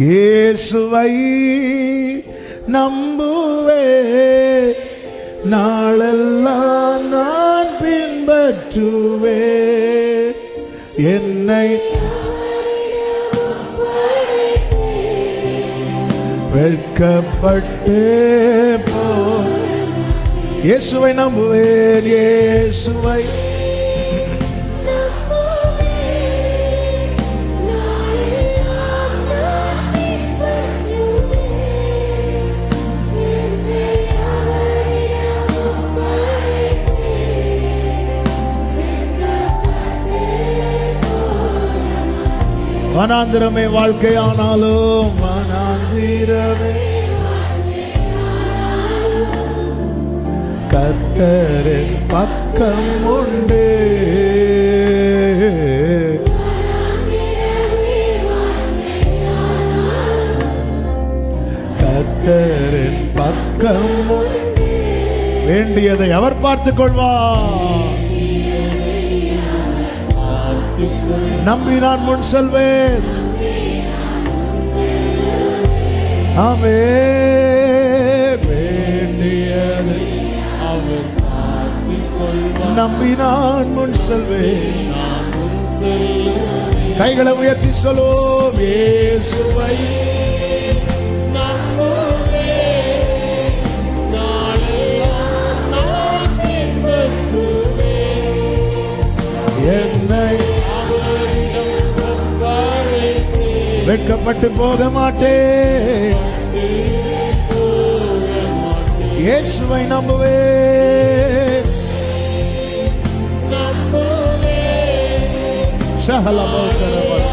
இயேசுவை நம்புவே. நாளெல்லாம் நான் பின்பற்றுவே. என்னை வெட்கப்பட்டே போ. இயேசுவை நம்புவேன் இயேசுவை. வனாந்திரமே வாழ்க்கையானாலும். வனாந்திரமே கத்தரின் பக்கம் உண்டு. கத்தரின் பக்கம் வேண்டியதை அவர் பார்த்துக் கொள்வார். நம்பி நான் முன் செல்வேன். ஆமே வேண்டியது அவர் நம்பி நான் முன் செல்வேன். கைகளை உயர்த்தி சொல்லுவோம் இயேசுவை என்னை வெட்கப்பட்டு போக மாட்டேன் இயேசுவை நம்புவேன் நம்புவேன்.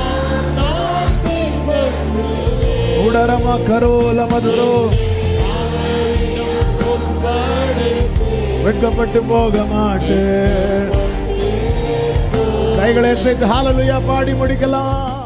கரோல மதுரோ. வெட்கப்பட்டு போக மாட்டேன் கைகளை சேர்த்து ஹாலலுயா பாடி முடிக்கலாம்.